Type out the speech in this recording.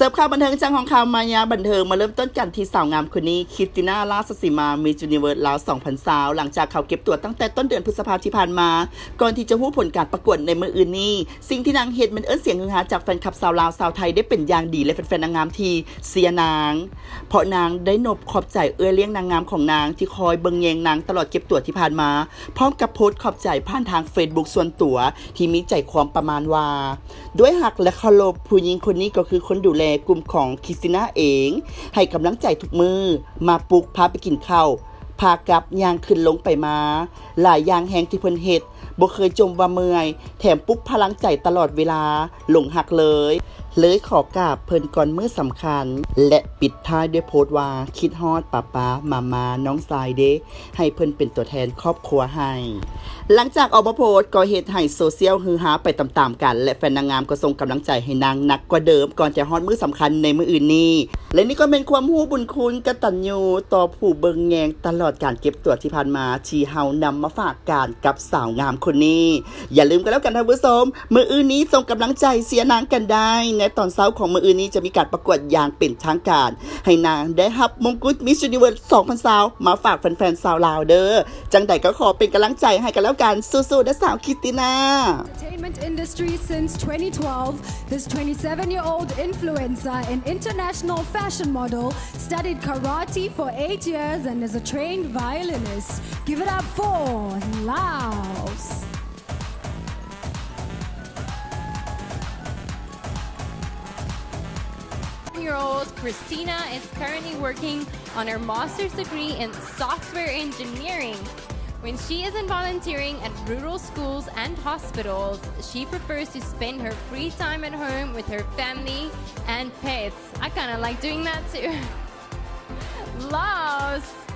เจอข่าวบันเทิงจังของข่าวมายาบันเทิงมาเริ่มต้นกันที่สาวงามคนนี้คริสติน่าลาสสิมามีจูนิเวิร์สลาว2000สาวหลังจากเขาเก็บตัวตั้งแต่ต้นเดือนพฤษภาที่ผ่านมา ก่อนที่จะหู้ผลการประกวดในมืออื่นนี้ สิ่งที่นางเห็นมันเอิ้นเสียงฮือฮาจากแฟนคลับสาวลาวสาวไทยได้เป็นอย่างดีและแฟนๆนางงามทีเสียนาง เพราะนางได้นบขอบใจเอื้อเลี้ยงนางงามของนางที่คอยเบิงแยงนางตลอดเก็บตัวที่ผ่านมา พร้อมกับโพสต์ขอบใจผ่านทาง Facebook ส่วนตัว ที่มีใจความประมาณว่า ด้วยหักและเคารพผู้หญิงคนนี้ก็คือคนดูแลกลุ่มของคริสติน่าเอง ให้กำลังใจทุกมือ มาปลุกพาไปกินข้าว พากลับยางขึ้นลงไปมา หลายยางแหงที่เพิ่นเฮ็ดบ่เคยจมว่าเมื่อย แถมปลุกพลังใจตลอดเวลาหลงหักเลย เลยขอกราบเพิ่นก่อนมื้อสำคัญ และปิดท้ายด้วยโพสต์ว่าคิดฮอดป้าป้ามามาน้องสายเด้ให้เพิ่นเป็นตัวแทนครอบครัวให้ หลังจากออกมาโพสต์ก็เฮ็ดให้โซเชียลฮือฮาไปตามๆกัน และแฟนนางงามก็ส่งกำลังใจให้นางหนักกว่าเดิมก่อนจะฮอดมื้อสำคัญในมื้ออื่นนี้ และนี่ก็เป็นความฮู้บุญคุณกตัญญูต่อผู้เบิงแยงตลอดการเก็บตัวที่ผ่านมาที่เฮานำมาฝากการกับสาวงามคนนี้ อย่าลืมกันแล้วกันท่านผู้ชมมืออื่นนี้ส่งกำลังใจเสียนางกันได้ ในตอนเช้าของมืออื่นนี้จะมีการประกวดอย่างเป็นทางการ ให้นางได้รับมงกุฎมิส s u นิเวิร์ส2020มาฝากแฟนๆสาวลาวเด้อจังใดก็ขอเป็นกำลังใจให้กันแล้วกันสู้ๆนะสาวคริสติน่า entertainment industry since 2012. This 27-year-old influencer and international fashion model studied karate for eight years and is a trained violinist. Give it up for Laos. year old Christina is currently working on her master's degree in software engineering. When she isn't volunteering at rural schools and hospitals, she prefers to spend her free time at home with her family and pets. I kind of like doing that too. Laos!